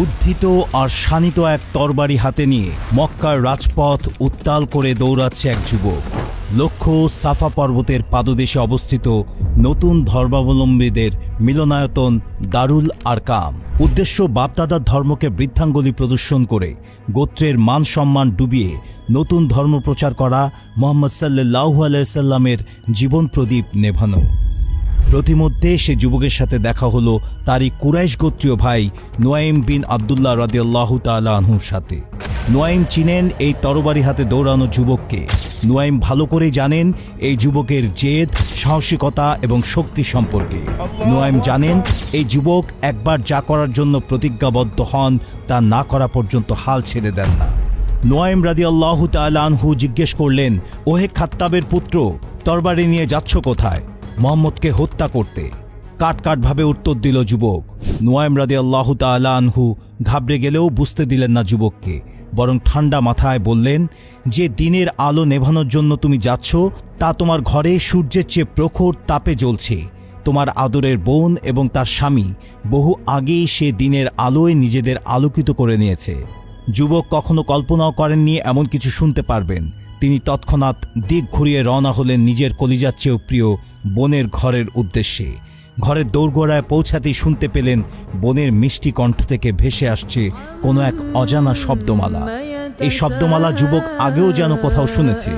উদ্ধৃত আর শানিত এক তরবারি হাতে নিয়ে মক্কার রাজপথ উত্তাল করে দৌড়াচ্ছে এক যুবক। লক্ষ্য সাফা পর্বতের পাদদেশে অবস্থিত নতুন ধর্মাবলম্বীদের মিলনায়তন দারুল আরকাম। উদ্দেশ্য বাপদাদার ধর্মকে বৃদ্ধাঙ্গুলি প্রদর্শন করে গোত্রের মান সম্মান ডুবিয়ে নতুন ধর্ম প্রচার করা মোহাম্মদ সাল্লাহু আলাইসাল্লামের জীবন প্রদীপ নেভানো। প্রতিমধ্যে সে যুবকের সাথে দেখা হলো তারই কুরাইশ গোত্রীয় ভাই নোয়াইম বিন আবদুল্লাহ রাদিয়াল্লাহ আনহুর সাথে। নোয়াইম চিনেন এই তরবারি হাতে দৌড়ানো যুবককে। নোয়াইম ভালো করে জানেন এই যুবকের জেদ, সাহসিকতা এবং শক্তি সম্পর্কে। নোয়াইম জানেন এই যুবক একবার যা করার জন্য প্রতিজ্ঞাবদ্ধ হন, তা না করা পর্যন্ত হাল ছেড়ে দেন না। নোয়াইম রাদি আল্লাহ আনহু জিজ্ঞেস করলেন, ওহে খাত্তাবের পুত্র, তরবারি নিয়ে যাচ্ছ কোথায়? মোহাম্মদকে হত্যা করতে। কাট কাটভাবে উত্তর দিল যুবক। নোয়াইম রাদি আল্লাহ আনহু ঘাবড়ে গেলেও বুঝতে দিলেন না যুবককে, বরং ঠান্ডা মাথায় বললেন, যে দিনের আলো নেভানোর জন্য তুমি যাচ্ছ, তা তোমার ঘরে সূর্যের চেয়ে প্রখর তাপে জ্বলছে। তোমার আদরের বোন এবং তার স্বামী বহু আগেই সে দিনের আলোয় নিজেদের আলোকিত করে নিয়েছে। যুবক কখনো কল্পনাও করেননি এমন কিছু শুনতে পারবেন। তিনি তৎক্ষণাৎ দিক ঘুরিয়ে রওনা হলেন নিজের কলিজার চেয়েও প্রিয় বোনের ঘরের উদ্দেশ্যে। ঘরের দৌড়গোড়ায় পৌঁছাতেই শুনতে পেলেন বোনের মিষ্টি কণ্ঠ থেকে ভেসে আসছে কোনো এক অজানা শব্দমালা। এই শব্দমালা যুবক আগেও যেন কোথাও শুনেছে।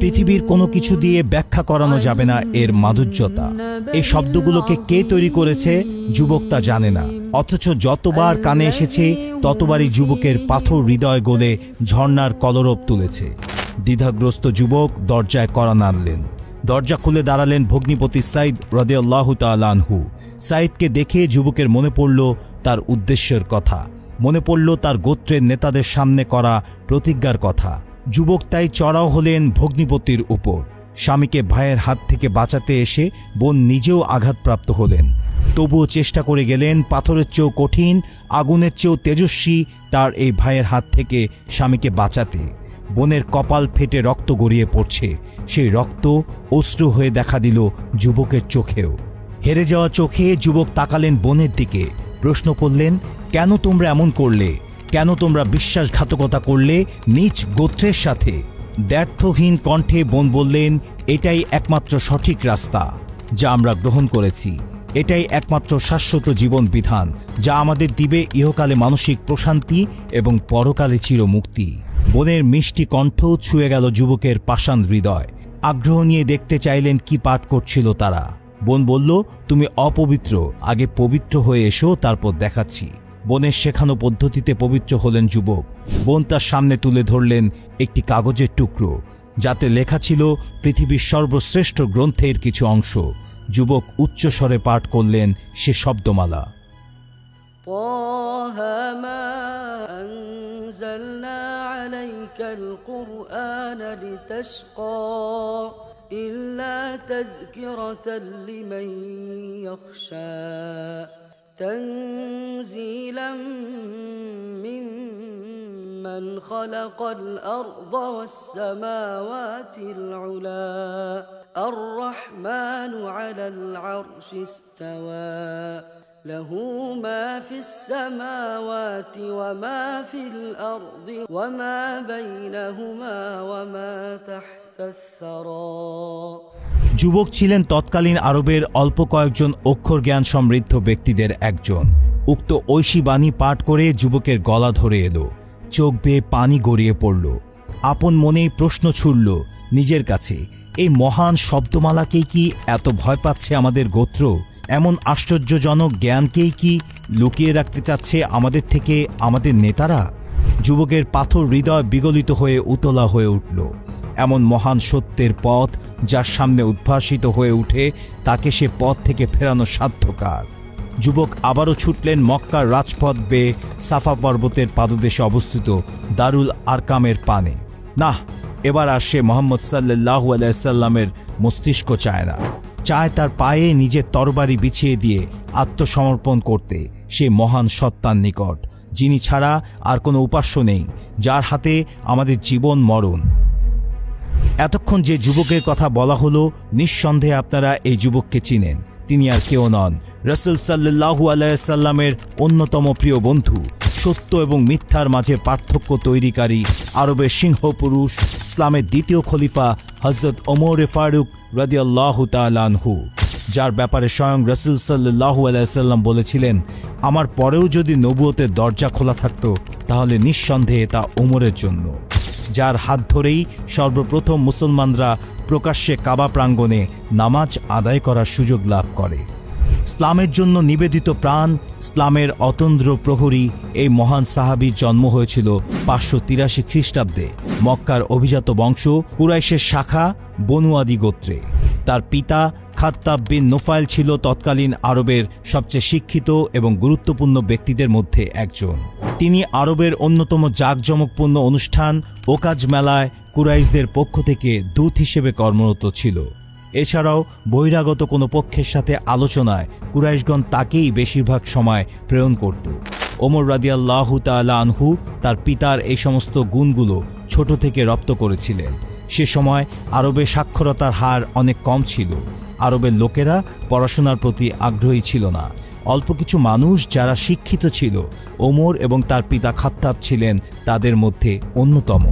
পৃথিবীর কোনো কিছু দিয়ে ব্যাখ্যা করানো যাবে না এর মাধুর্যতা। এই শব্দগুলোকে কে তৈরি করেছে যুবক তা জানে না। অথচ যতবার কানে এসেছে, ততবারই যুবকের পাথর হৃদয় গলে ঝর্ণার কলরব তুলেছে। দ্বিধাগ্রস্ত যুবক দরজায় করা নাড়লেন। দরজা খুলে দাঁড়ালেন ভগ্নিপতি সাইদ রদেয়াল্লাহ তালানহু সাইদকে দেখে যুবকের মনে পড়ল তার উদ্দেশ্যের কথা। মনে পড়ল তার গোত্রের নেতাদের সামনে করা প্রতিজ্ঞার কথা। যুবক তাই চড়াও হলেন ভগ্নিপতির উপর। স্বামীকে ভাইয়ের হাত থেকে বাঁচাতে এসে বোন নিজেও আঘাতপ্রাপ্ত হলেন। তবুও চেষ্টা করে গেলেন, পাথরের চেয়েও কঠিন, আগুনের চেয়েও তেজস্বী তার এই ভাইয়ের হাত থেকে স্বামীকে বাঁচাতে। বোনের কপাল ফেটে রক্ত গড়িয়ে পড়ছে। সেই রক্ত অশ্রু হয়ে দেখা দিল যুবকের চোখেও। হেরে যাওয়া চোখে যুবক তাকালেন বোনের দিকে। প্রশ্ন করলেন, কেন তোমরা এমন করলে? কেন তোমরা বিশ্বাসঘাতকতা করলে নিজ গোত্রের সাথে? দ্ব্যর্থহীন কণ্ঠে বোন বললেন, এটাই একমাত্র সঠিক রাস্তা যা আমরা গ্রহণ করেছি। এটাই একমাত্র শাশ্বত জীবন বিধান যা আমাদের দিবে ইহকালে মানসিক প্রশান্তি এবং পরকালে চিরমুক্তি। বোনের মিষ্টি কণ্ঠ ছুঁয়ে গেল যুবকের পাষাণ হৃদয়। আগ্রহ নিয়ে দেখতে চাইলেন কি পাঠ করছিল তারা। বোন বলল, তুমি অপবিত্র, আগে পবিত্র হয়ে এসো, তারপর দেখাচ্ছি। বোনের শেখানো পদ্ধতিতে পবিত্র হলেন যুবক। বোন তার সামনে তুলে ধরলেন একটি কাগজের টুকরো, যাতে লেখা ছিল পৃথিবীর সর্বশ্রেষ্ঠ গ্রন্থের কিছু অংশ। যুবক উচ্চস্বরে পাঠ করলেন সে শব্দমালা। طه ما أنزلنا عليك القرآن لتشقى إلا تذكرة لمن يخشى. تنزيلا ممن خلق الأرض والسماوات العلا. الرحمن على العرش استوى. له ما في السماوات وما في الأرض وما بينهما وما تحت الثرى যুবক ছিলেন তৎকালীন আরবের অল্প কয়েকজন অক্ষর জ্ঞান সমৃদ্ধ ব্যক্তিদের একজন উক্ত ঐশী বাণী পাঠ করে যুবকের গলা ধরে এলো চোখ বেয়ে পানি গড়িয়ে পড়ল আপন মনেই প্রশ্ন ছুড়ল নিজের কাছে এই মহান শব্দমালাকেই কি এত ভয় পাচ্ছে আমাদের গোত্র এমন আশ্চর্যজনক জ্ঞানকেই কি লুকিয়ে রাখতে চাচ্ছে আমাদের থেকে আমাদের নেতারা? যুবকের পাথর হৃদয় বিগলিত হয়ে উতলা হয়ে উঠল। এমন মহান সত্যের পথ যার সামনে উদ্ভাসিত হয়ে উঠে তাকে সে পথ থেকে ফেরানো সাধ্যকার। যুবক আবারও ছুটলেন মক্কার রাজপথ বেয়ে সাফা পর্বতের পাদদেশে অবস্থিত দারুল আরকামের পানে। না এবার আর সে মোহাম্মদ সাল্লাহু আলাইসাল্লামের মস্তিষ্ক চায় না। চায় তার পায়ে নিজের তরবারি বিছিয়ে দিয়ে আত্মসমর্পণ করতে, সে মহান সত্তার নিকট, যিনি ছাড়া আর কোনো উপাস্য নেই, যার হাতে আমাদের জীবন মরণ। এতক্ষণ যে যুবকের কথা বলা হলো, নিঃসন্দেহে আপনারা এই যুবককে চিনেন। তিনি আর কেউ নন। রসুল সাল্লাহু আলাইসাল্লামের অন্যতম প্রিয় বন্ধু, সত্য এবং মিথ্যার মাঝে পার্থক্য তৈরিকারী আরবের সিংহ পুরুষ ইসলামের দ্বিতীয় খলিফা হজরত ওমর ফারুক রাদিয়াল্লাহ তালানহু যার ব্যাপারে স্বয়ং রসুল সাল্লাহু আলাইসাল্লাম বলেছিলেন, আমার পরেও যদি নবুয়তের দরজা খোলা থাকত, তাহলে নিঃসন্দেহে তা ওমরের জন্য। যার হাত ধরেই সর্বপ্রথম মুসলমানরা প্রকাশ্যে কাবা প্রাঙ্গণে নামাজ আদায় করার সুযোগ লাভ করে। ইসলামের জন্য নিবেদিত প্রাণ, ইসলামের অতন্দ্র প্রহরী এই মহান সাহাবীর জন্ম হয়েছিল পাঁচশো তিরাশি খ্রিস্টাব্দে মক্কার অভিজাত বংশ কুরাইশের শাখা বনুয়াদি গোত্রে। তার পিতা খাত্তাব বিন নোফাইল ছিল তৎকালীন আরবের সবচেয়ে শিক্ষিত এবং গুরুত্বপূর্ণ ব্যক্তিদের মধ্যে একজন। তিনি আরবের অন্যতম জাঁকজমকপূর্ণ অনুষ্ঠান ওকাজ মেলায় কুরাইশদের পক্ষ থেকে দূত হিসেবে কর্মরত ছিল। এছাড়াও বহিরাগত কোনো পক্ষের সাথে আলোচনায় কুরাইশগণ তাকেই বেশিরভাগ সময় প্রেরণ করত। ওমর রাদিয়াল্লাহু তাআলা আনহু তার পিতার এই সমস্ত গুণগুলো ছোট থেকে রপ্ত করেছিলেন। সে সময় আরবে সাক্ষরতার হার অনেক কম ছিল। আরবের লোকেরা পড়াশোনার প্রতি আগ্রহী ছিল না। অল্প কিছু মানুষ যারা শিক্ষিত ছিল, ওমর এবং তার পিতা খাত্তাব ছিলেন তাদের মধ্যে অন্যতম।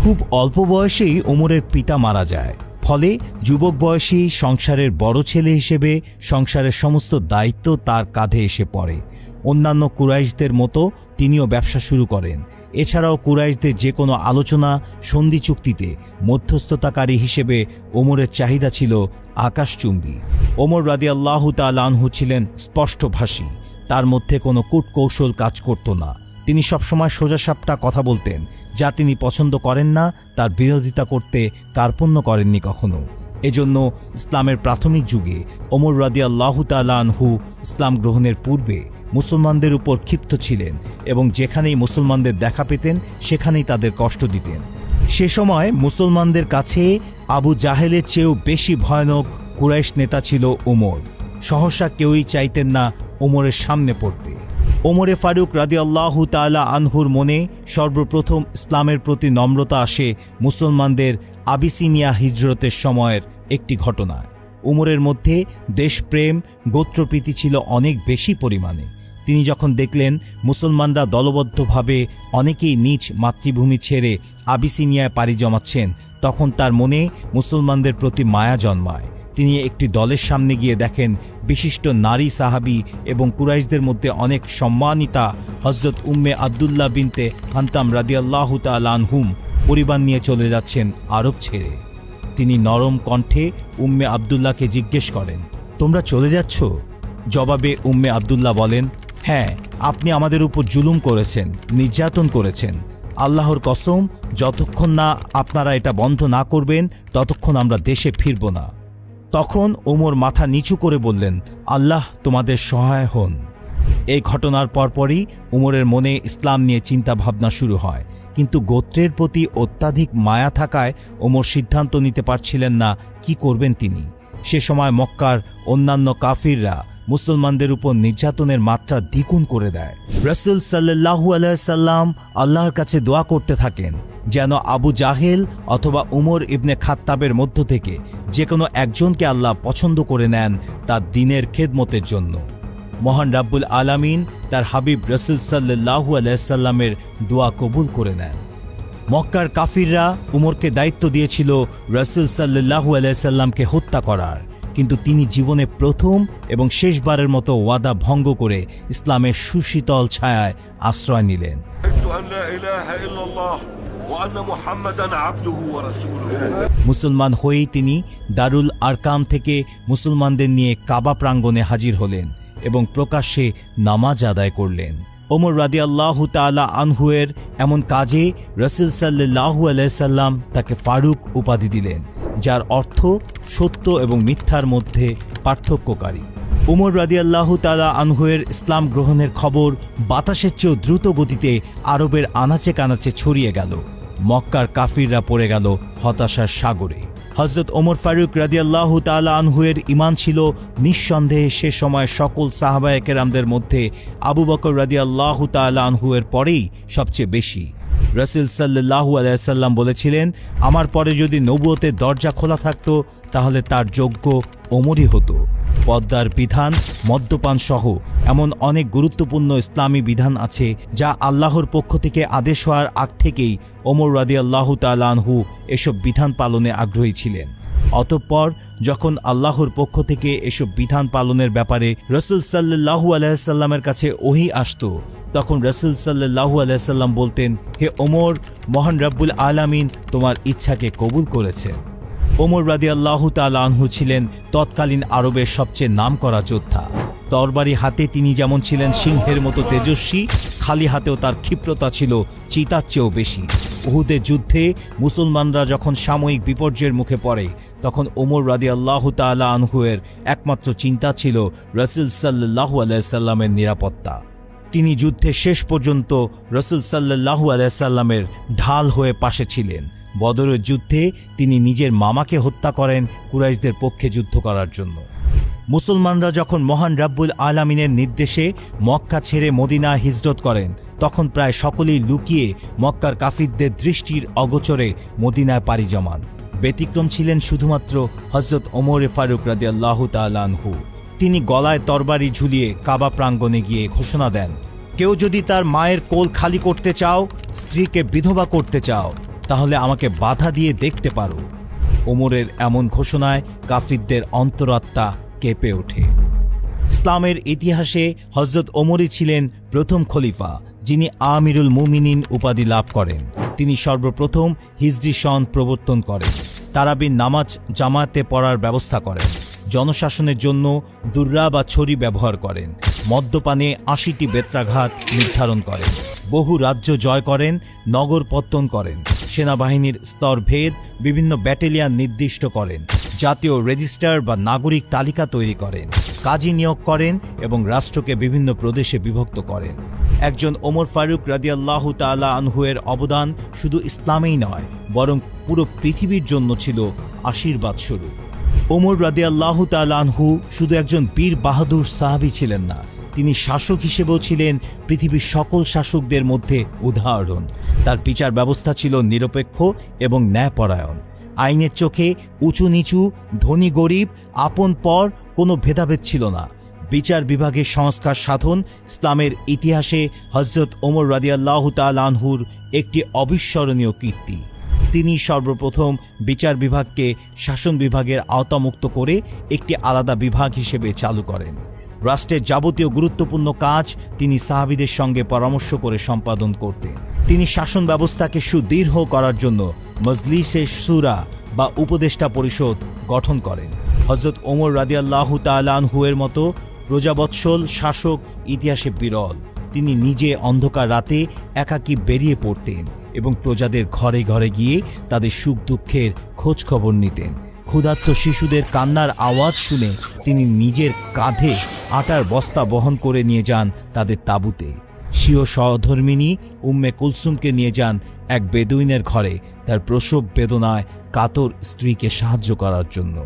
খুব অল্প বয়সেই ওমরের পিতা মারা যায়। ফলে যুবক বয়সী সংসারের বড় ছেলে হিসেবে সংসারের সমস্ত দায়িত্ব তার কাঁধে এসে পড়ে। অন্যান্য কুরাইশদের মতো তিনিও ব্যবসা শুরু করেন। এছাড়াও কুরাইশদের যে কোনো আলোচনা, সন্ধি চুক্তিতে মধ্যস্থতাকারী হিসেবে ওমরের চাহিদা ছিল আকাশচুম্বী। ওমর রাদিয়াল্লাহু তালানহু ছিলেন স্পষ্টভাষী, তার মধ্যে কোনো কূটকৌশল কাজ করত না। তিনি সবসময় সোজাসাপটা কথা বলতেন যা তিনি পছন্দ করেন না, তার বিরোধিতা করতে কার্পণ্য করেননি কখনো। এজন্য ইসলামের প্রাথমিক যুগে ওমর রাদিয়াল্লাহু তালানহু ইসলাম গ্রহণের পূর্বে মুসলমানদের উপর ক্ষিপ্ত ছিলেন এবং যেখানেই মুসলমানদের দেখা পেতেন, সেখানেই তাদের কষ্ট দিতেন। সে সময় মুসলমানদের কাছে আবু জাহেলের চেয়েও বেশি ভয়ানক কুরাইশ নেতা ছিল ওমর। সহসা কেউই চাইতেন না ওমরের সামনে পড়তে। ওমরে ফারুক রাদিয়াল্লাহু তাআলা আনহুর মনে সর্বপ্রথম ইসলামের প্রতি নম্রতা আসে মুসলমানদের আবিসিনিয়া হিজরতের সময়ের একটি ঘটনা উমরের মধ্যে দেশপ্রেম, গোত্রপ্রীতি ছিল অনেক বেশি পরিমাণে। তিনি যখন দেখলেন মুসলমানরা দলবদ্ধভাবে অনেকেই নিজ মাতৃভূমি ছেড়ে আবিসিনিয়ায় পাড়ি জমাচ্ছেন, তখন তার মনে মুসলমানদের প্রতি মায়া জন্মায়। তিনি একটি দলের সামনে গিয়ে দেখেন বিশিষ্ট নারী সাহাবি এবং কুরাইশদের মধ্যে অনেক সম্মানিতা হজরত উম্মে আবদুল্লাহ বিনতে হান্তাম রাদিয়াল্লাহু তালানহুম পরিবার নিয়ে চলে যাচ্ছেন আরব ছেড়ে। তিনি নরম কণ্ঠে উম্মে আবদুল্লাহকে জিজ্ঞেস করেন, তোমরা চলে যাচ্ছ? জবাবে উম্মে আবদুল্লাহ বলেন হ্যাঁ আপনি আমাদের উপর জুলুম করেছেন, নির্যাতন করেছেন। আল্লাহর কসম, যতক্ষণ না আপনারা এটা বন্ধ না করবেন, ততক্ষণ আমরা দেশে ফিরব না। তখন ওমর মাথা নিচু করে বললেন, আল্লাহ তোমাদের সহায় হন। এই ঘটনার পরপরই উমরের মনে ইসলাম নিয়ে চিন্তা ভাবনা শুরু হয়। কিন্তু গোত্রের প্রতি অত্যাধিক মায়া থাকায় ওমর সিদ্ধান্ত নিতে পারছিলেন না কি করবেন তিনি। সে সময় মক্কার অন্যান্য কাফিররা মুসলমানদের উপর নির্যাতনের মাত্রা দ্বিগুণ করে দেয়। রসুল সাল্লাহু আলাইসাল্লাম আল্লাহর কাছে দোয়া করতে থাকেন। যেন আবু জাহেল অথবা উমর ইবনে খাত্তাবের মধ্য থেকে যে কোনো একজনকে আল্লাহ পছন্দ করে নেন তার দিনের খেদমতের জন্য। মহান রাব্বুল আলামিন তার হাবিব রসুল সাল্লাহু আলাইসাল্লামের দোয়া কবুল করে নেন। মক্কার কাফিররা উমরকে দায়িত্ব দিয়েছিল রসুল সাল্লাহু আলাইসাল্লামকে হত্যা করার। কিন্তু তিনি জীবনে প্রথম এবং শেষবারের মতো ওয়াদা ভঙ্গ করে ইসলামের সুশীতল ছায়ায় আশ্রয় নিলেন। মুসলমান হয়েই তিনি দারুল আরকাম থেকে মুসলমানদের নিয়ে কাবা প্রাঙ্গণে হাজির হলেন এবং প্রকাশ্যে নামাজ আদায় করলেন। ওমর রাদি আল্লাহ তালা আনহুয়ের এমন কাজে রসুল সাল্লাহু আলাইসাল্লাম তাকে ফারুক উপাধি দিলেন, যার অর্থ সত্য এবং মিথ্যার মধ্যে পার্থক্যকারী। উমর রাদিয়াল্লাহু তালা আনহুয়ের ইসলাম গ্রহণের খবর বাতাসের চেয়েও দ্রুত গতিতে আরবের আনাচে কানাচে ছড়িয়ে গেল। মক্কার কাফিররা পড়ে গেল হতাশার সাগরে। হজরত ওমর ফারুক রাদিয়াল্লাহু তালা আনহুয়ের ইমান ছিল নিঃসন্দেহে সে সময় সকল সাহাবায়কেরামদের মধ্যে আবু বকর রাদিয়াল্লাহু তালা আনহুয়ের পরেই সবচেয়ে বেশি। রসিল সাল্লাহু আলাইসাল্লাম বলেছিলেন, আমার পরে যদি নবুয়তের দরজা খোলা থাকতো, তাহলে তার যোগ্য ওমরই হতো। পদ্মার বিধান, মদ্যপান সহ এমন অনেক গুরুত্বপূর্ণ ইসলামী বিধান আছে যা আল্লাহর পক্ষ থেকে আদেশ হওয়ার আগ থেকেই ওমর রাদি আল্লাহ তালানহু এসব বিধান পালনে আগ্রহী ছিলেন। অতঃপর যখন আল্লাহর পক্ষ থেকে এসব বিধান পালনের ব্যাপারে রসুল সাল্লাহু আলাইসাল্লামের কাছে ওহি আসত, তখন রসুল সাল্লাহু আলাইসাল্লাম বলতেন, হে ওমর, মহান রব্বুল আলামিন তোমার ইচ্ছাকে কবুল করেছেন। ওমর রাদি আল্লাহ আনহু ছিলেন তৎকালীন আরবের সবচেয়ে নামকরা যোদ্ধা। তরবারি হাতে তিনি যেমন ছিলেন সিংহের মতো তেজস্বী, খালি হাতেও তার ক্ষিপ্রতা ছিল চিতার চেয়েও বেশি। উহুদের যুদ্ধে মুসলমানরা যখন সাময়িক বিপর্যয়ের মুখে পড়ে, তখন ওমর রাদি আল্লাহ তালা আনহুয়ের একমাত্র চিন্তা ছিল রসুল সাল্লাহু আলাইসাল্লামের নিরাপত্তা। তিনি যুদ্ধে শেষ পর্যন্ত রসুল সাল্লাহু আলাইসাল্লামের ঢাল হয়ে পাশে ছিলেন। বদরের যুদ্ধে তিনি নিজের মামাকে হত্যা করেন কুরাইশদের পক্ষে যুদ্ধ করার জন্য। মুসলমানরা যখন মহান রাব্বুল আলামিনের নির্দেশে মক্কা ছেড়ে মদিনা হিজরত করেন, তখন প্রায় সকলেই লুকিয়ে মক্কার কাফিরদের দৃষ্টির অগোচরে মদিনায় পাড়ি জমান। ব্যতিক্রম ছিলেন শুধুমাত্র হজরত ওমরে ফারুক রাদি আল্লাহ তালানহু তিনি গলায় তরবারি ঝুলিয়ে কাবা প্রাঙ্গণে গিয়ে ঘোষণা দেন, কেউ যদি তার মায়ের কোল খালি করতে চাও, স্ত্রীকে বিধবা করতে চাও তাহলে আমাকে বাধা দিয়ে দেখতে পারো। ওমরের এমন ঘোষণায় কাফিরদের অন্তরাত্মা কেঁপে ওঠে। ইসলামের ইতিহাসে হজরত ওমরই ছিলেন প্রথম খলিফা, যিনি আমিরুল মুমিনিন উপাধি লাভ করেন। তিনি সর্বপ্রথম হিজরি সন প্রবর্তন করেন। তারাবিন নামাজ জামাতে পড়ার ব্যবস্থা করেন। জনশাসনের জন্য দুর্রা বা ছড়ি ব্যবহার করেন। মদ্যপানে আশিটি বেত্রাঘাত নির্ধারণ করেন। বহু রাজ্য জয় করেন, নগর পত্তন করেন। সেনাবাহিনীর স্তরভেদ বিভিন্ন ব্যাটেলিয়ান নির্দিষ্ট করেন, জাতীয় রেজিস্টার বা নাগরিক তালিকা তৈরি করেন, কাজী নিয়োগ করেন এবং রাষ্ট্রকে বিভিন্ন প্রদেশে বিভক্ত করেন। একজন ওমর ফারুক রাদিয়াল্লাহ তালা আনহুয়ের অবদান শুধু ইসলামেই নয়, বরং পুরো পৃথিবীর জন্য ছিল আশীর্বাদ স্বরূপ। ওমর রাদিয়াল্লাহ তালানহু শুধু একজন বীর বাহাদুর সাহাবি ছিলেন না তিনি শাসক হিসেবেও ছিলেন পৃথিবীর সকল শাসকদের মধ্যে উদাহরণ। তার বিচার ব্যবস্থা ছিল নিরপেক্ষ এবং ন্যায়পরায়ণ। আইনের চোখে উঁচু নিচু, ধনী গরিব, আপন পর কোনো ভেদাভেদ ছিল না। বিচার বিভাগের সংস্কার সাধন ইসলামের ইতিহাসে হজরত ওমর রাদিয়াল্লাহ তালানহুর একটি অবিস্মরণীয় কীর্তি। তিনি সর্বপ্রথম বিচার বিভাগকে শাসন বিভাগের আওতামুক্ত করে একটি আলাদা বিভাগ হিসেবে চালু করেন। রাষ্ট্রের যাবতীয় গুরুত্বপূর্ণ কাজ তিনি সাহাবিদের সঙ্গে পরামর্শ করে সম্পাদন করতেন। তিনি শাসন ব্যবস্থাকে সুদৃঢ় করার জন্য মজলিসে সুরা বা উপদেষ্টা পরিষদ গঠন করেন। হজরত ওমর রাদিয়াল্লাহু তালানহুয়ের মতো প্রজাবৎসল শাসক ইতিহাসে বিরল। তিনি নিজে অন্ধকার রাতে একাকী বেরিয়ে পড়তেন এবং প্রজাদের ঘরে ঘরে গিয়ে তাদের সুখ দুঃখের খোঁজ খবর নিতেন। ক্ষুধার্ত শিশুদের কান্নার আওয়াজ শুনে তিনি নিজের কাঁধে আটার বস্তা বহন করে নিয়ে যান তাদের তাঁবুতে। স্বীয় সহধর্মিনী উম্মে কুলসুমকে নিয়ে যান এক বেদুইনের ঘরে তার প্রসব বেদনায় কাতর স্ত্রীকে সাহায্য করার জন্য।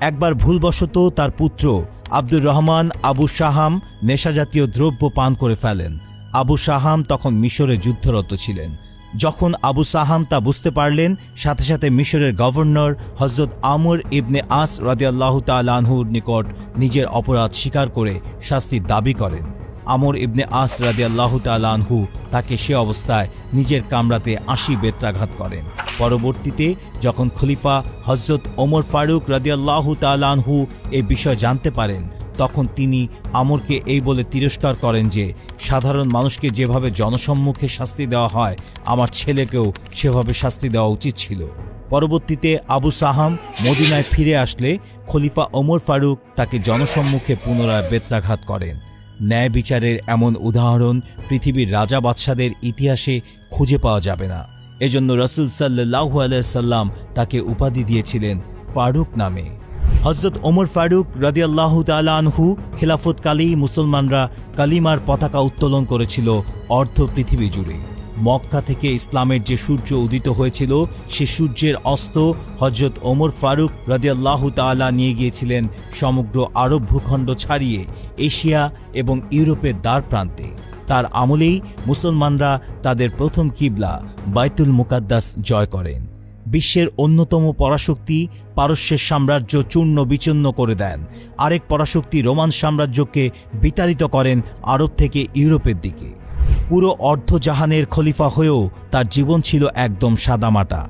একবার ভুলবশত তার পুত্র আব্দুর রহমান আবু শাহাম নেশাজাতীয় দ্রব্য পান করে ফেলেন। আবু শাহাম তখন মিশরে যুদ্ধরত ছিলেন। যখন আবু সাহাম তা বুঝতে পারলেন, সাথে সাথে মিশরের গভর্নর হজরত আমর ইবনে আস রাদিয়াল্লাহু তালানহুর নিকট নিজের অপরাধ স্বীকার করে শাস্তির দাবি করেন। আমর ইবনে আস রাদিয়াল্লাহু তালানহু তাকে সে অবস্থায় নিজের কামরাতে আশি বেত্রাঘাত করেন। পরবর্তীতে যখন খলিফা হজরত ওমর ফারুক রাদিয়াল্লাহু তালানহু এ বিষয় জানতে পারেন তখন তিনি আমরকে এই বলে তিরস্কার করেন যে, সাধারণ মানুষকে যেভাবে জনসম্মুখে শাস্তি দেওয়া হয়, আমার ছেলেকেও সেভাবে শাস্তি দেওয়া উচিত ছিল। পরবর্তীতে আবু সাহাম মদিনায় ফিরে আসলে খলিফা ওমর ফারুক তাকে জনসম্মুখে পুনরায় বেত্রাঘাত করেন। ন্যায় বিচারের এমন উদাহরণ পৃথিবীর রাজা বাদশাদের ইতিহাসে খুঁজে পাওয়া যাবে না। এজন্য রসুল সাল্লাহু আলাইসাল্লাম তাকে উপাধি দিয়েছিলেন ফারুক নামে। হজরত ওমর ফারুক রাদিয়াল্লাহ তালানহু খেলাফতকালেই মুসলমানরা কালিমার পতাকা উত্তোলন করেছিল অর্ধ পৃথিবী জুড়ে। মক্কা থেকে ইসলামের যে সূর্য উদিত হয়েছিল, সে সূর্যের অস্ত হজরত ওমর ফারুক রাদিয়াল্লাহ তালা নিয়ে গিয়েছিলেন সমগ্র আরব ভূখণ্ড ছাড়িয়ে এশিয়া এবং ইউরোপের দ্বার প্রান্তে। তার আমলেই মুসলমানরা তাদের প্রথম কিবলা বাইতুল মুকাদ্দাস জয় করেন। বিশ্বের অন্যতম পরাশক্তি পারস্যের সাম্রাজ্য চূর্ণ বিচূর্ণ করে দেন। আরেক পরাশক্তি রোমান সাম্রাজ্যকে বিতাড়িত করেন আরব থেকে ইউরোপের দিকে। পুরো অর্ধজাহানের খলিফা হয়েও তার জীবন ছিল একদম সাদামাটা।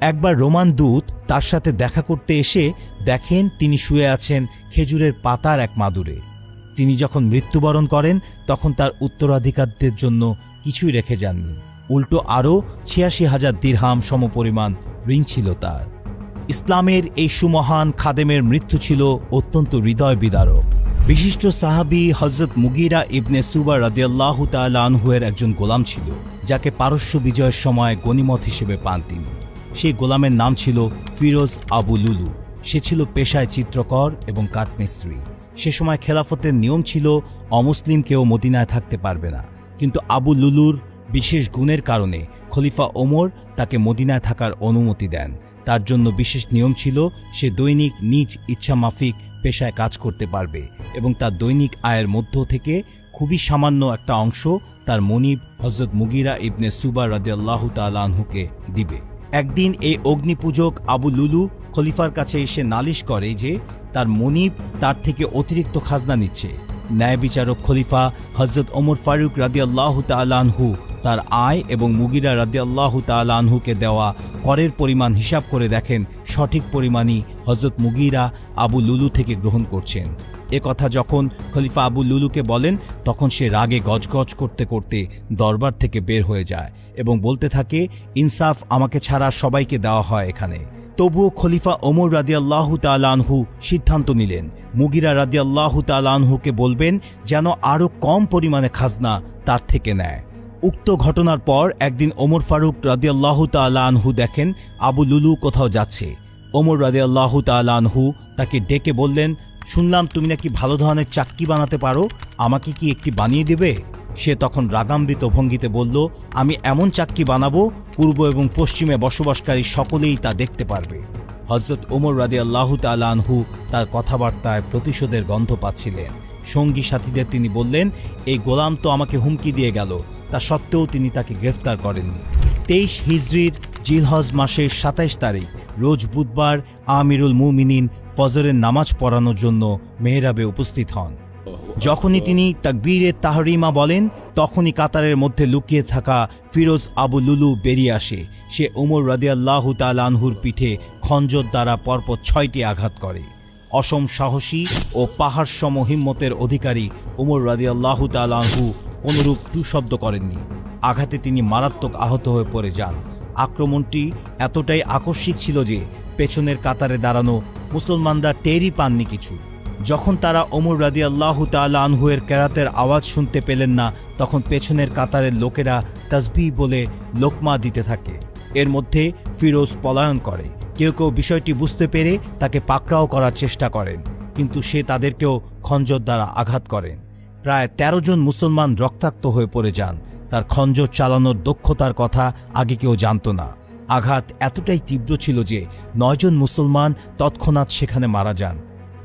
একবার রোমান দূত তার সাথে দেখা করতে এসে দেখেন তিনি শুয়ে আছেন খেজুরের পাতার এক মাদুরে। তিনি যখন মৃত্যুবরণ করেন, তখন তার উত্তরাধিকারদের জন্য কিছুই রেখে যাননি। উল্টো আরও ছিয়াশি হাজার দিরহাম সমপরিমাণ ঋণ ছিল তার। ইসলামের এই সুমহান খাদেমের মৃত্যু ছিল অত্যন্ত হৃদয় বিদারক। বিশিষ্ট সাহাবি হজরত মুগিরা ইবনে সুবা রাদিয়াল্লাহ তাআলা আনহুয়ের একজন গোলাম ছিল, যাকে পারস্য বিজয়ের সময় গনিমত হিসেবে পান তিনি। সেই গোলামের নাম ছিল ফিরোজ আবু লুলু। সে ছিল পেশায় চিত্রকর এবং কাঠমিস্ত্রি। সে সময় খেলাফতের নিয়ম ছিল, অমুসলিম কেউ মদিনায় থাকতে পারবে না। কিন্তু আবু লুলুর বিশেষ গুণের কারণে খলিফা ওমর তাকে মদিনায় থাকার অনুমতি দেন। তার জন্য বিশেষ নিয়ম ছিল, সে দৈনিক নিজ ইচ্ছা মাফিক পেশায় কাজ করতে পারবে এবং তার দৈনিক আয়ের মধ্য থেকে খুবই সামান্য একটা অংশ তার মনিব হজরত মুগিরা ইবনে সুবা রাদিয়াল্লাহ তালাহুকে দিবে। একদিন এই অগ্নিপূজক আবু লুলু খলিফার কাছে এসে নালিশ করে যে তার মনিব তার থেকে অতিরিক্ত খাজনা নিচ্ছে। ন্যায় বিচারক খলিফা হজরত ওমর ফারুক রাদিয়াল্লাহ তালানহু তার আয় এবং মুগিরা রাদিয়াল্লাহ তালানহুকে দেওয়া করের পরিমাণ হিসাব করে দেখেন সঠিক পরিমাণই হজরত মুগিরা আবু লুলু থেকে গ্রহণ করছেন। এ কথা যখন খলিফা আবু লুলুকে বলেন, তখন সে রাগে গজগজ করতে করতে দরবার থেকে বের হয়ে যায় এবং বলতে থাকে, ইনসাফ আমাকে ছাড়া সবাইকে দেওয়া হয় এখানে। তবুও খলিফা ওমর রাদিয়াল্লাহ তালানহু সিদ্ধান্ত নিলেন মুগিরা রাদিয়াল্লাহ তালানহুকে বলবেন, যেন আরও কম পরিমাণে খাজনা তার থেকে নেয়। উক্ত ঘটনার পর একদিন ওমর ফারুক রাদিয়াল্লাহ তালানহু দেখেন আবু লুলু কোথাও যাচ্ছে। ওমর রাদিয়াল্লাহ তালানহু তাকে ডেকে বললেন, শুনলাম তুমি নাকি ভালো ধরনের চাক্কি বানাতে পারো, আমাকে কি একটি বানিয়ে দেবে? সে তখন রাগামৃত ভঙ্গিতে বলল, আমি এমন চাক্কি বানাবো, পূর্ব এবং পশ্চিমে বসবাসকারী সকলেই তা দেখতে পারবে। হজরত ওমর রাদি আল্লাহ তালানহু তার কথাবার্তায় প্রতিশোধের গন্ধ পাচ্ছিলেন। সঙ্গী সাথীদের তিনি বললেন, এই গোলাম তো আমাকে হুমকি দিয়ে গেল। তা সত্ত্বেও তিনি তাকে গ্রেফতার করেননি। তেইশ হিজড়ির জিলহজ মাসের সাতাইশ তারিখ, রোজ বুধবার আমিরুল মুমিনিন ফজরের নামাজ পড়ানোর জন্য মেহরাবে উপস্থিত হন। যখনই তিনি তাকবীরে তাহরিমা বলেন, তখনই কাতারের মধ্যে লুকিয়ে থাকা ফিরোজ আবু লুলু বেরিয়ে আসে। সে উমর রাদিয়াল্লাহু তালানহুর পিঠে খঞ্জর দ্বারা পরপর ছয়টি আঘাত করে। অসম সাহসী ও পাহাড় সম হিম্মতের অধিকারী উমর রাদিয়াল্লাহু তালানহু কোনরূপ টু শব্দ করেননি। আঘাতে তিনি মারাত্মক আহত হয়ে পড়ে যান। আক্রমণটি এতটাই আকস্মিক ছিল যে পেছনের কাতারে দাঁড়ানো মুসলমানরা টেরই পাননি কিছু। যখন তারা ওমর রাদি আল্লাহ আনহুয়ের কেরাতের আওয়াজ শুনতে পেলেন না, তখন পেছনের কাতারের লোকেরা তসবি বলে লোকমা দিতে থাকে। এর মধ্যে ফিরোজ পলায়ন করে। কেউ কেউ বিষয়টি বুঝতে পেরে তাকে পাকড়াও করার চেষ্টা করেন, কিন্তু সে তাদেরকেও খঞ্জর দ্বারা আঘাত করেন। প্রায় ১৩ জন মুসলমান রক্তাক্ত হয়ে পড়ে যান। তার খঞ্জর চালানোর দক্ষতার কথা আগে কেউ জানত না। আঘাত এতটাই তীব্র ছিল যে নয়জন মুসলমান তৎক্ষণাৎ সেখানে মারা যান।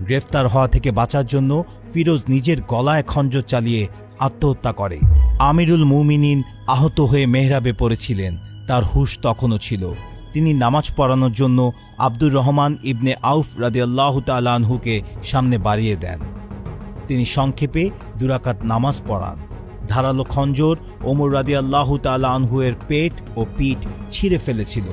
গ্রেফতার হওয়া থেকে বাঁচার জন্য ফিরোজ নিজের গলায় খঞ্জর চালিয়ে আত্মহত্যা করে। আমিরুল মুমিনিন আহত হয়ে মেহরাবে পড়েছিলেন। তার হুশ তখনও ছিল। তিনি নামাজ পড়ানোর জন্য আব্দুর রহমান ইবনে আউফ রাদিয়াল্লাহ তালানহুকে সামনে বাড়িয়ে দেন। তিনি সংক্ষেপে দুরাকাত নামাজ পড়ান। ধারালো খঞ্জর ওমর রাদিয়াল্লাহু তালা আনহুয়ের পেট ও পিঠ ছিঁড়ে ফেলেছিল।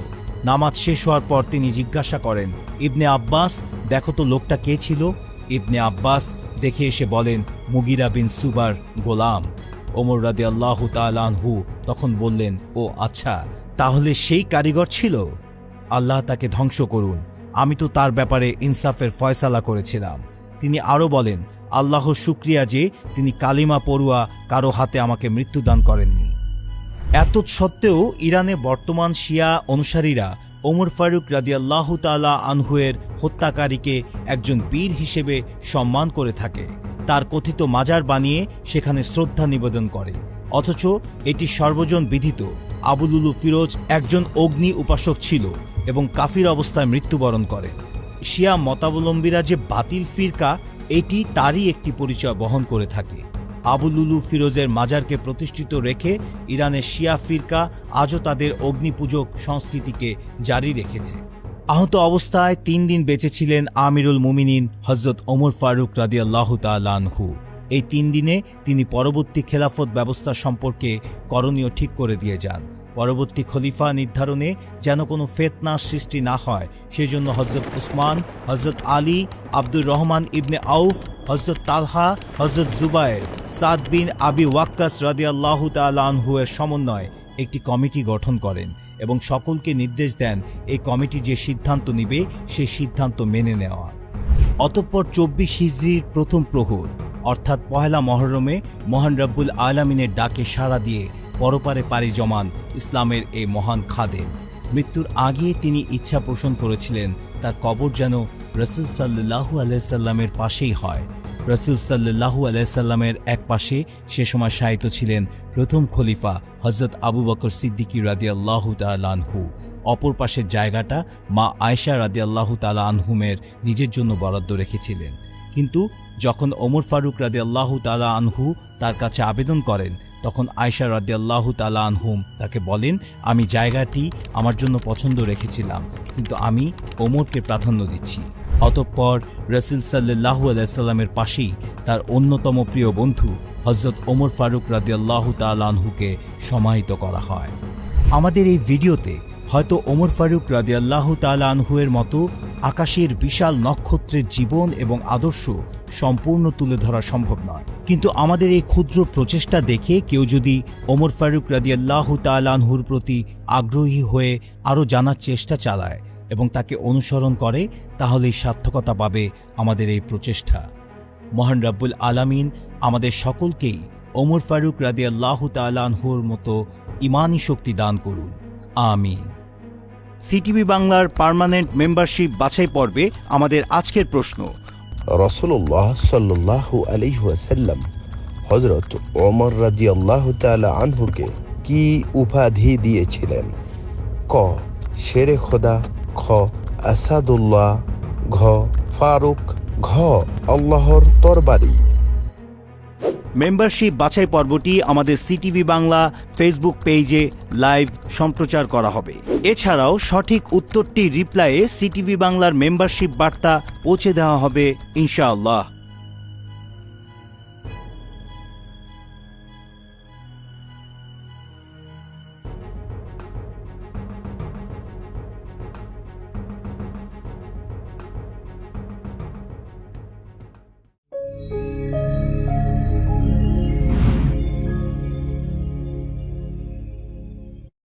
নামাজ শেষ হওয়ার পর তিনি জিজ্ঞাসা করেন, ইবনে আব্বাস, দেখো তো লোকটা কে ছিল? ইবনে আব্বাস দেখে এসে বলেন, মুগিরা বিন সুবার গোলাম। ওমর রাদি আল্লাহ তখন বললেন, ও আচ্ছা তাহলে সেই কারিগর ছিল? আল্লাহ তাকে ধ্বংস করুন। আমি তো তার ব্যাপারে ইনসাফের ফয়সালা করেছিলাম। তিনি আরও বলেন, আল্লাহ শুক্রিয়া যে তিনি কালিমা পড়ুয়া, কারও হাতে আমাকে মৃত্যুদান করেননি। এত সত্ত্বেও ইরানে বর্তমান শিয়া অনুসারীরা ওমর ফারুক রাদিয়াল্লাহু তালা আনহুয়ের হত্যাকারীকে একজন বীর হিসেবে সম্মান করে থাকে। তার কথিত মাজার বানিয়ে সেখানে শ্রদ্ধা নিবেদন করে। অথচ এটি সর্বজন বিদিত আবুলুলু ফিরোজ একজন অগ্নি উপাসক ছিল এবং কাফির অবস্থায় মৃত্যুবরণ করেন। শিয়া মতাবলম্বীরা যে বাতিল ফিরকা, এটি তারই একটি পরিচয় বহন করে থাকে। আবুলুলু ফিরোজের মাজারকে প্রতিষ্ঠিত রেখে ইরানের শিয়া ফিরকা আজও তাদের অগ্নিপূজক সংস্কৃতিকে জারি রেখেছে। আহত অবস্থায় তিন দিন বেঁচে ছিলেন আমিরুল মুমিনিন হজরত ওমর ফারুক রাদিয়াল্লাহু তালানহু এই তিন দিনে তিনি পরবর্তী খেলাফত ব্যবস্থা সম্পর্কে করণীয় ঠিক করে দিয়ে যান। পরবর্তী খলিফা নির্ধারণে যেন কোনো ফেতনা সৃষ্টি না হয়, সেজন্য হজরত উসমান হজরত আলী, আব্দুর রহমান ইবনে আউফ হজরত তালহা হজরত জুবায়ের, সাদ বিন আবি ওয়াক্কাস রাদিয়াল্লাহু এর সমন্বয়ে একটি কমিটি গঠন করেন এবং সকলকে নির্দেশ দেন এই কমিটি যে সিদ্ধান্ত নিবে সেই সিদ্ধান্ত মেনে নেওয়া। অতঃপর চব্বিশ হিজড়ির প্রথম প্রহর অর্থাৎ পহেলা মহরমে মহান রব্বুল আলামিনের ডাকে সাড়া দিয়ে পরপারে পাড়ি জমান ইসলামের এই মহান খাদেম। মৃত্যুর আগে তিনি ইচ্ছা পোষণ করেছিলেন, তার কবর যেন রসুল সাল্লাহু আলাইসাল্লামের পাশেই হয়। রসুল সাল্লাহু আলাইসাল্লামের এক পাশে সে সময় শায়িত ছিলেন প্রথম খলিফা হজরত আবু বকর সিদ্দিকী রাদিয়াল্লাহু তালানহু অপর পাশের জায়গাটা মা আয়সা রাদিয়াল্লাহু তালা আনহুমের নিজের জন্য বরাদ্দ রেখেছিলেন। কিন্তু যখন ওমর ফারুক রাদিয়াল্লাহু তালা আনহু তার কাছে আবেদন করেন, তখন আয়সা রাদিয়াল্লাহু তালা আনহুম তাকে বলেন, আমি জায়গাটি আমার জন্য পছন্দ রেখেছিলাম, কিন্তু আমি ওমরকে প্রাধান্য দিচ্ছি। অতঃপর রসুল সাল্লাহু আলাইসাল্লামের পাশেই তার অন্যতম প্রিয় বন্ধু হজরত ওমর ফারুক রাদিয়াল্লাহু তালানহুকে সমাহিত করা হয়। আমাদের এই ভিডিওতে হয়তো ওমর ফারুক রাদিয়াল্লাহু তালানহুয়ের মতো আকাশের বিশাল নক্ষত্রের জীবন এবং আদর্শ সম্পূর্ণ তুলে ধরা সম্ভব নয়। কিন্তু আমাদের এই ক্ষুদ্র প্রচেষ্টা দেখে কেউ যদি ওমর ফারুক রাদিয়াল্লাহু তালানহুর প্রতি আগ্রহী হয়ে আরও জানার চেষ্টা চালায় এবং তাকে অনুসরণ করে, তাহলেই সার্থকতা পাবে আমাদের এই প্রচেষ্টা। মহান রাব্বুল আলামিন আমাদের সকলকেই ওমর ফারুক রাদি আল্লাহ তালানহুর মতো ইমানি শক্তি দান করুন। আমিন। সিটিভি বাংলার পার্মানেন্ট মেম্বারশিপ বাছাই পর্বে আমাদের আজকের প্রশ্ন। রসুল্লাহ সাল্লাহু আলহাসাল্লাম হজরত ওমর রাজি আল্লাহ আনহুকে কি উপাধি দিয়েছিলেন? ক শেরে খোদা, খ, আসাদুল্লাহ, ঘ, ফারুক, ঘ, আল্লাহর তরবারি। মেম্বারশিপ বাছাই পর্বটি আমাদের সিটিভি বাংলা ফেসবুক পেজে লাইভ সম্প্রচার করা হবে। এছাড়াও সঠিক উত্তরটি রিপ্লাইয়ে সিটিভি বাংলার মেম্বারশিপ বার্তা পৌঁছে দেওয়া হবে, ইনশাআল্লাহ।